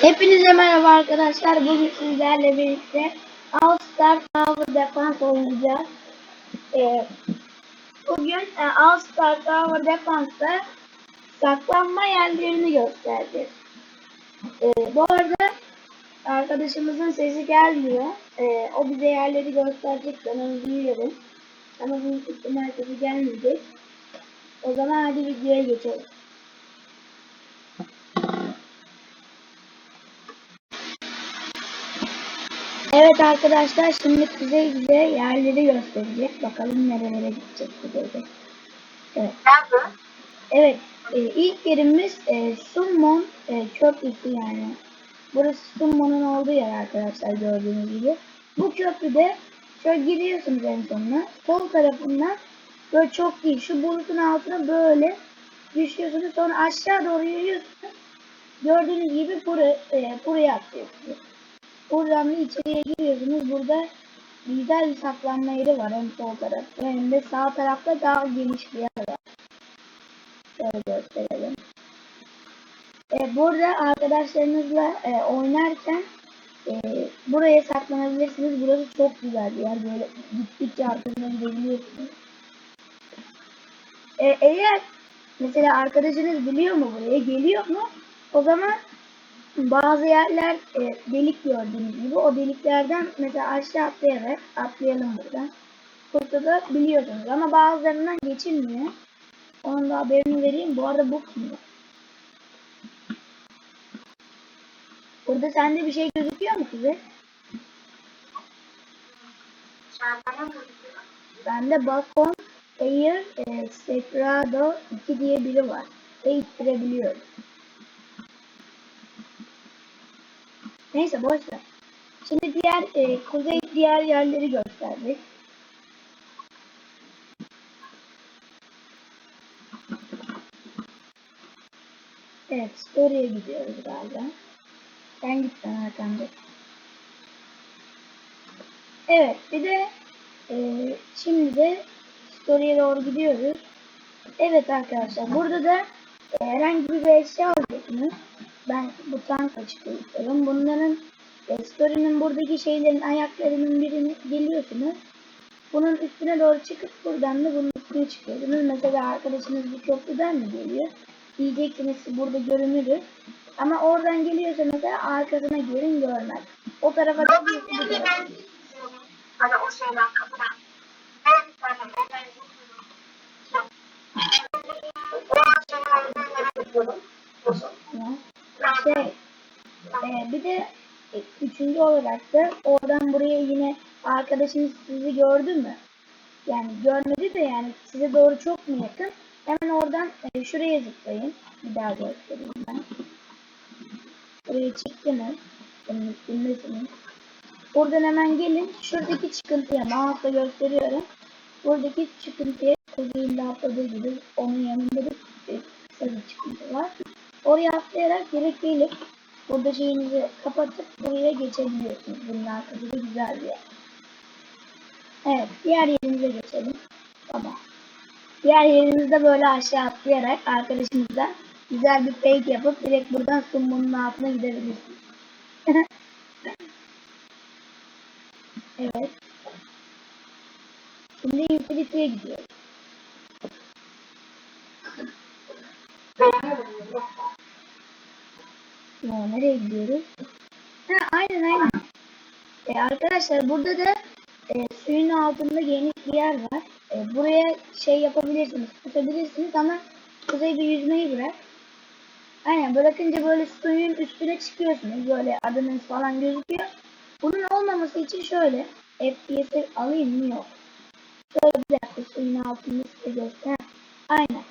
Hepinize merhaba arkadaşlar. Bugün sizlerle birlikte All Star Tower Defense oynayacağız. Ee, bugün e, All Star Tower Defense'da saklanma yerlerini göstereceğiz. Ee, bu arada arkadaşımızın sesi gelmiyor. Ee, o bize yerleri gösterecek. Ben onu duyuyorum. Ama büyük ihtimal sesi gelmeyecek. O zaman hadi videoya geçelim. Evet arkadaşlar şimdi Kuzey bize yerleri gösterecek. Bakalım nerelere gidecek Kuzey'de. Evet. Nerede? Evet. e, ilk yerimiz e, Summon e, köprüsü yani. Burası Summon'un olduğu yer arkadaşlar gördüğünüz gibi. Bu köprüde şöyle giriyorsunuz en sonuna. Sol tarafından böyle çok değil. Şu bulutun altına böyle düşüyorsunuz. Sonra aşağı doğru yürüyorsunuz. Gördüğünüz gibi buraya, e, buraya atlıyorsunuz. Buradan da içeriye giriyorsunuz. Burada güzel bir saklanma yeri var hem sol tarafta hem de sağ tarafta daha geniş bir yer var. Şöyle gösterelim. E, burada arkadaşlarınızla e, oynarken e, buraya saklanabilirsiniz. Burası çok güzel bir yer. Böyle gittikçe arkasına gidebiliyorsunuz. E, eğer mesela arkadaşınız biliyor mu buraya geliyor mu? O zaman bazı yerler e, delik gördüğünüz gibi o deliklerden mesela aşağı atlayarak atlayalım buradan. Burada biliyorsunuz ama bazılarından geçilmiyor. Onun da haberini vereyim. Bu arada bu kim? Burada sende bir şey gözüküyor mu kızı? Bende Balkon Air e, Separado 2 diye biri var. Ve ittirebiliyorum. Neyse boş. Şimdi diğer e, kuzey diğer yerleri gösterdik. Evet, story'e gidiyoruz galiba. Sen git ben arkamda. Evet, bir de e, şimdi de story'e doğru gidiyoruz. Evet arkadaşlar, burada da e, herhangi bir eşya alacaksınız. Ben bu tanka çıkıyorum. Bunların e, story'nin buradaki şeylerin ayaklarının birini geliyorsunuz. Bunun üstüne doğru çıkıp buradan da bunun üstüne çıkıyorsunuz. Mesela arkadaşınız bu köprüden mi geliyor? Diyeceksiniz burada görünürüz. Ama oradan geliyorsa mesela arkasına görün görmez. O tarafa da bir gidiyorum. Hani o şeyden kapıdan. Ben Şey, e, bir de e, üçüncü olarak da oradan buraya yine arkadaşınız sizi gördü mü? Yani görmedi de yani size doğru çok mu yakın? Hemen oradan e, şuraya zıplayın. Bir daha göstereyim ben. Buraya çıktınız. Bunun üstündesiniz. Buradan hemen gelin. Şuradaki çıkıntıya mouse'la gösteriyorum. Buradaki çıkıntıya kuzeyinde atladığı gibi onun yanında da kısa bir çıkıntı var. Oraya atlayarak gelip burada şeyinizi kapatıp buraya geçebiliyorsunuz. Bunun arkası da güzel bir yer. Evet, diğer yerimize geçelim. Tamam. Diğer yerimizde böyle aşağı atlayarak arkadaşınızla güzel bir fake yapıp direkt buradan summunun altına gidebilirsiniz. evet. Şimdi Infinity'ye gidiyoruz. Ya nereye gidiyoruz? Ha, aynen aynen. E, arkadaşlar burada da e, suyun altında geniş bir yer var. E, buraya şey yapabilirsiniz, tutabilirsiniz ama kuzeyde yüzmeyi bırak. Aynen bırakınca böyle suyun üstüne çıkıyorsunuz. Böyle adınız falan gözüküyor. Bunun olmaması için şöyle FPS'i alayım mı yok. Şöyle bir dakika suyun altında size göster. Aynen.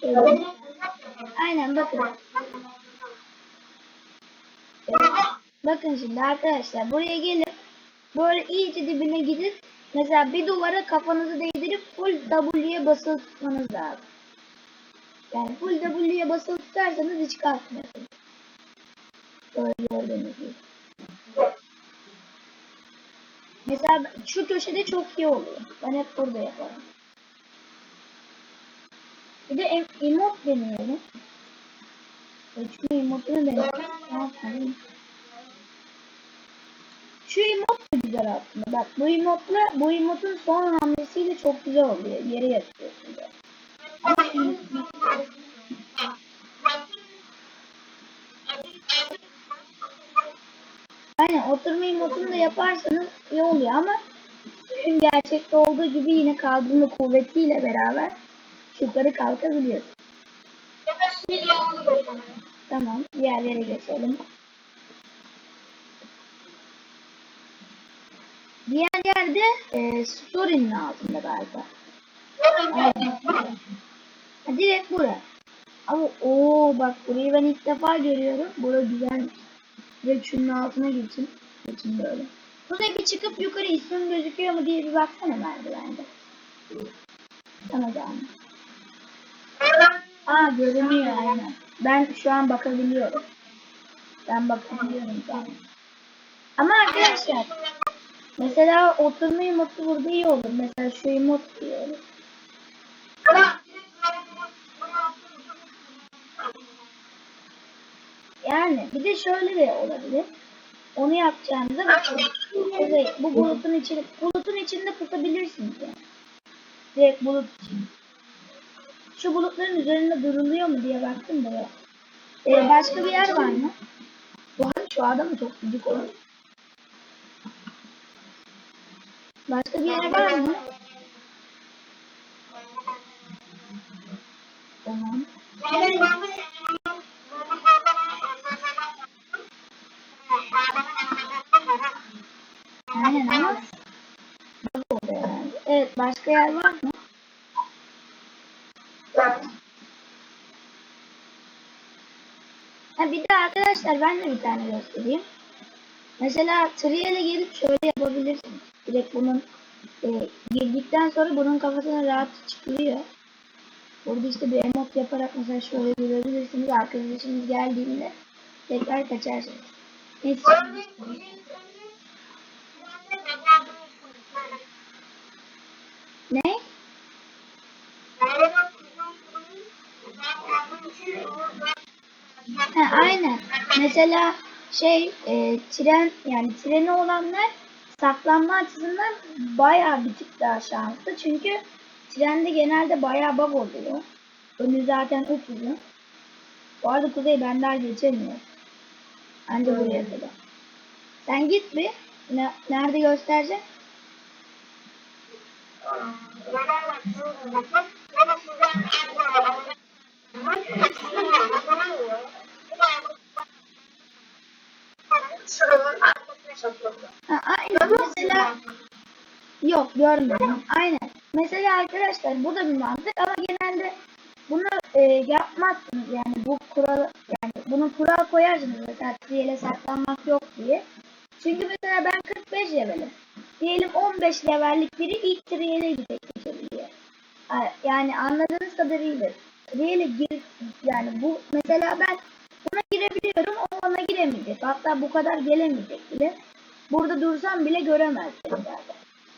Şöyle. Aynen bakın. Bakın şimdi arkadaşlar buraya gelip böyle iyice dibine gidip mesela bir duvara kafanızı değdirip full W'ye basılı lazım. Yani full W'ye basılı tutarsanız hiç kalkmıyorsunuz. Böyle gördüğünüz gibi. Mesela şu köşede çok iyi oluyor. Ben hep burada yaparım. Bir de em- emote deniyorum. Emotunu deniyorum. Ne yapayım? Şu emot da güzel aslında. Bak bu emotla bu emotun son hamlesiyle çok güzel oluyor. Yere yatıyorsun. Aynen oturma emotunu da yaparsanız iyi oluyor ama suyun gerçekte olduğu gibi yine kaldırma kuvvetiyle beraber yukarı kalkabiliyorsun. Tamam diğerlere geçelim. Diğer yerde e, story'nin altında galiba. Aynen. Direkt bura. Ama o bak burayı ben ilk defa görüyorum. Bura güzel. Direkt şunun altına geçin. Geçin böyle. Buraya bir çıkıp yukarı ismim gözüküyor mu diye bir baksana merdivende. Tamam canım. Aa görünüyor aynen. Ben şu an bakabiliyorum. Ben bakabiliyorum tamam. Ama arkadaşlar mesela oturma emotu burada iyi olur. Mesela şu emot diyorum. Yani bir de şöyle de olabilir. Onu yapacağınızda. Evet, bu bulutun içine bulutun içinde tutabilirsiniz yani. Direkt bulut için. Şu bulutların üzerinde duruluyor mu diye baktım da yok. Ee, başka bir yer var mı? Bu arada şu adam çok gıcık olur. Başka bir yer var mı? Tamam. Aynen ama. Evet başka yer var mı? Ha bir de arkadaşlar ben de bir tane göstereyim. Mesela Trial'e gelip şöyle yapabilirsiniz. Direkt bunun e, girdikten sonra bunun kafasına rahat çıkılıyor. Burada işte bir emot yaparak mesela şöyle durabilirsiniz. Arkadaşınız geldiğinde tekrar kaçarsınız. Neyse. Ne? Ha, aynen. Mesela şey e, tren yani treni olanlar saklanma açısından bayağı bir tık daha şanslı. Çünkü trende genelde bayağı bug oluyor. Önü zaten upuzun. Bu arada Kuzey benden geçemiyor. Anca buraya kadar. Sen git bir. Ne, nerede gösterecek? Ha, aynen. Mesela yok görmedim. Aynen. Mesela arkadaşlar bu da bir mantık ama genelde bunu e, yapmazsınız yani bu kural yani bunu kural koyarsınız mesela triyele saklanmak yok diye. Çünkü mesela ben 45 levelim. Diyelim 15 levellik biri ilk triyele gidecek. Ha, Yani anladığınız kadarıyla triyele gir yani bu mesela ben buna girebiliyorum o ona giremeyecek. Hatta bu kadar gelemeyecek bile. Burada dursam bile göremez beni zaten.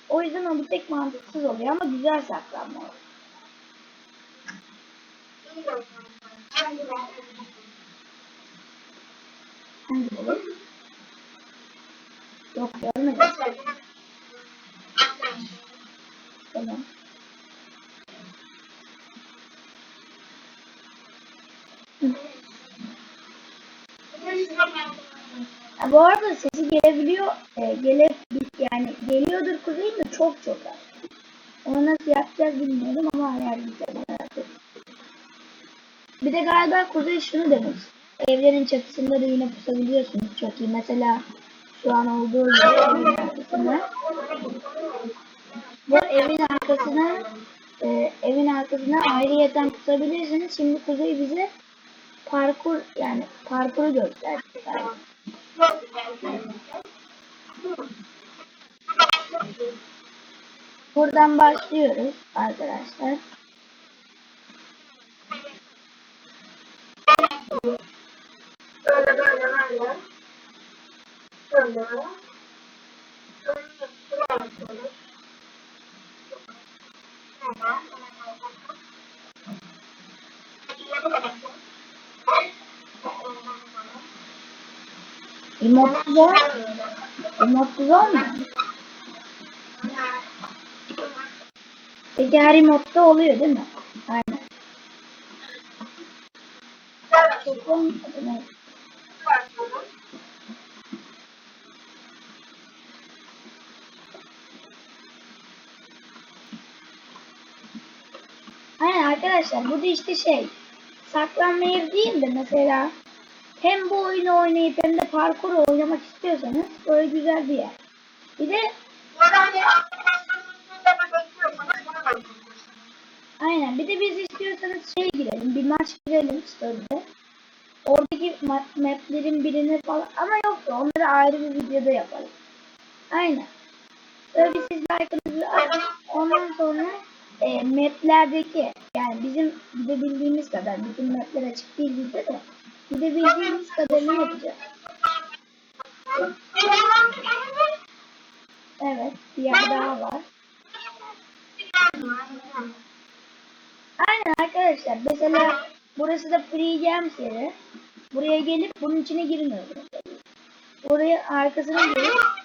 O yüzden o bir tek mantıksız oluyor ama güzel saklanma oluyor. Hangi olur? Yok görmedim. Tamam. Hı. Ha, bu arada sesi gelebiliyor. E, gele, yani geliyordur kuzeyin de çok çok az. Onu nasıl yapacağız bilmiyorum ama etme. Bir de galiba kuzey şunu demiş. Evlerin çatısında da yine pusabiliyorsunuz çok iyi. Mesela şu an olduğu gibi evin arkasına. Bu evin arkasına e, evin arkasına ayrıyeten pusabilirsiniz. Şimdi kuzey bize parkur yani parkuru gösterdi. Buradan başlıyoruz arkadaşlar. Böyle böyle böyle. Böyle. Emotsuz var. E, modsuz olmuyor mu? Peki her modda oluyor değil mi? Aynen. Çok olmadı mı? Aynen arkadaşlar bu da işte şey saklanma yeri değil de mesela hem bu oyunu oynayıp hem de parkur oynamak istiyorsanız böyle güzel bir yer. Bir de Ya da arkadaşlarınızla da bekliyorsanız bunu da yapabilirsiniz. aynen bir de biz istiyorsanız şey girelim bir maç girelim story'de. Oradaki ma- maplerin birini falan ama yoksa onları ayrı bir videoda yapalım. Aynen. Tabii siz like'ınızı atın. Ondan sonra e, maplerdeki yani bizim gidebildiğimiz kadar bütün mapler açık değil bizde de gidebildiğimiz kadarını yapacağız. Evet bir yer daha var. Aynen arkadaşlar mesela burası da free games yeri. Buraya gelip bunun içine girmiyoruz. Buraya arkasına gelip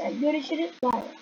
arkadaşlar görüşürüz. Bye.